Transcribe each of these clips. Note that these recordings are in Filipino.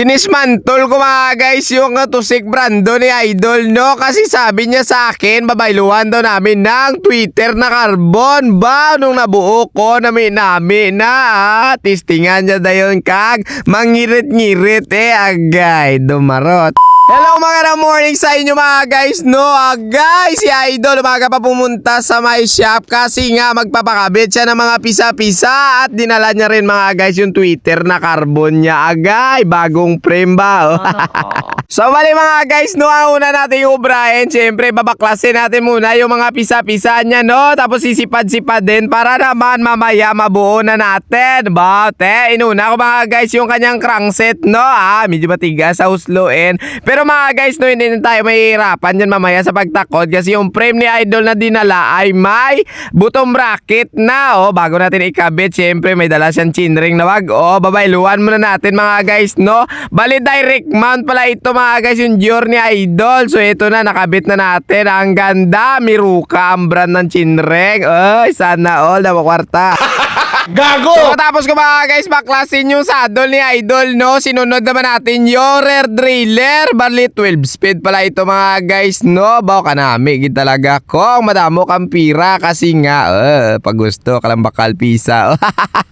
Dinismantol ko mga guys yung uh, tusik brando ni Idol no kasi sabi niya sa akin babayluhan daw namin ng Twitter na carbon ba nung nabuo ko nami nami na ah, tistingan niya dayon kag mangirit-ngirit eh agay dumarot. Hello mga na morning sa inyo mga guys no ah, guys si Idol umaga pa pumunta sa my shop kasi nga magpapakabit siya ng mga pisa-pisa at dinala niya rin mga guys yung Twitter na carbon niya agay bagong frame ba oh. So bali mga guys, no, ang una natin yung ubrahin, syempre babaklasin natin muna yung mga pisa-pisa niya, no? Tapos sisipad-sipad din para naman mamaya mabuo na natin. Ba, te, inuna ko mga guys yung kanyang crankset, no? Ah, medyo matigas sa usluin. Pero mga guys, no, hindi na tayo mahihirapan dyan mamaya sa pagtakod kasi yung frame ni Idol na dinala ay may butong bracket na, oh. Bago natin ikabit, syempre may dala siyang chinring na wag, oh. Babayluan muna natin mga guys, no? Bali direct mount pala ito mga guys yung Dior ni Idol. So ito na nakabit na natin. Ang ganda. Miruka ang brand ng Chinreng. Ay, sana all na kwarta. Gago! So tapos ko mga guys baklasin yung saddle ni Idol no. Sinunod naman natin yung rear driller. Bali 12 speed pala ito mga guys no. Bawa ka nami gid talaga ko. Madamo kang pira kasi nga uh, pag gusto ka lang bakal pisa.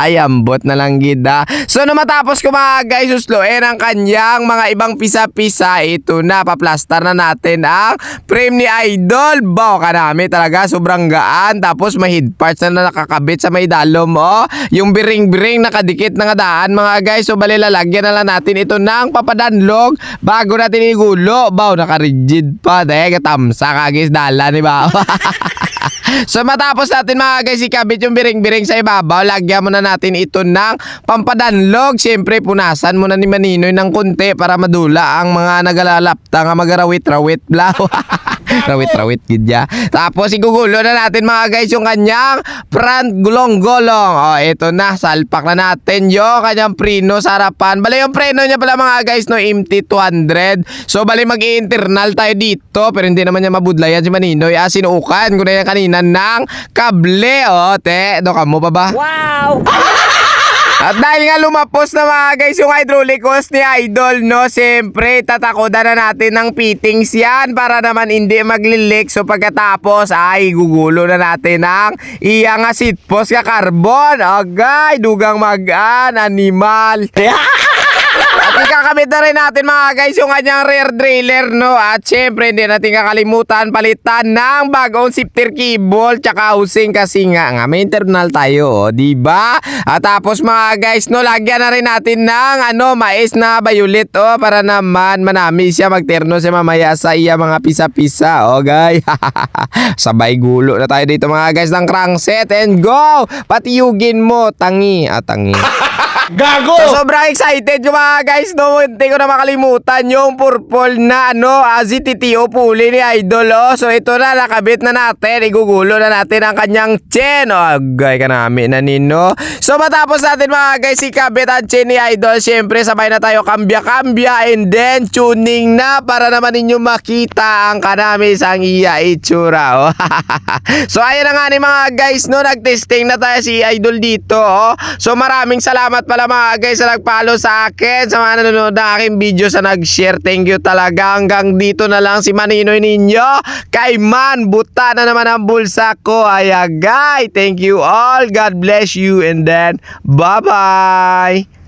Ay, ambot na lang gida. So, nung matapos ko mga guys, usluin ang kanyang mga ibang pisa-pisa. Ito na, paplastar na natin ang frame ni Idol. Bao ka namin talaga, sobrang gaan. Tapos, may head parts na nakakabit sa may dalom, oh. Yung biring-biring nakadikit na daan, mga guys. So, bali, lalagyan na lang natin ito ng papadanlog bago natin igulo. Bao, naka-rigid pa. Dahil, katamsa kagis dala, di ba? So matapos natin mga guys ikabit yung biring-biring sa ibabaw, lagyan muna natin ito ng pampadanlog. Siyempre punasan muna ni Maninoy ng kunti para madula ang mga nagalalapta nga magarawit-rawit blaw. Rawit-rawit gidya. Tapos igugulo na natin mga guys yung kanyang front gulong-gulong. O ito na, salpak na natin yung kanyang preno sa harapan. Bali yung preno niya pala mga guys no MT200. So bali mag-internal tayo dito pero hindi naman niya mabudlayan si Maninoy. Ah, sinuukan ko na yan kanina ng kable. O te, do ka mo pa ba? Wow! At dahil nga lumapos na mga guys yung hydraulic hose ni Idol, no? Siyempre, tatakodan na natin ng fittings yan para naman hindi maglilik. So pagkatapos, ay gugulo na natin ang iyang seat post ka carbon. Agay, dugang magan, animal. At ikakabit na rin natin mga guys yung kanyang rear driller no At syempre hindi natin kakalimutan palitan ng bagong sifter cable tsaka housing kasi nga nga may internal tayo oh, di ba? At tapos mga guys no lagyan na rin natin ng ano mais na violet oh para naman manami siya magterno siya mamaya sa iya mga pisa-pisa oh guys Sabay gulo na tayo dito mga guys ng crankset and go! Patiyugin mo tangi at tangi Gago! So, sobrang excited yung mga guys, no? Hindi ko na makalimutan yung purple na, ano, uh, ZTTO puli ni Idol, oh. So, ito na, nakabit na natin. Igugulo na natin ang kanyang chain. Oh, agay ka namin na nino. So, matapos natin mga guys, ikabit ang chain ni Idol. Siyempre, sabay na tayo kambya-kambya and then tuning na para naman ninyo makita ang kanami sa iya itsura, oh. so, ayun na nga ni mga guys, no? Nag-testing na tayo si Idol dito, oh. So, maraming salamat pala mga guys sa nag-follow sa akin, sa mga nanonood ng aking video, sa nag-share. Thank you talaga. Hanggang dito na lang si Maninoy ninyo. Kay Man, buta na naman ang bulsa ko. Ayagay. Thank you all. God bless you and then bye-bye.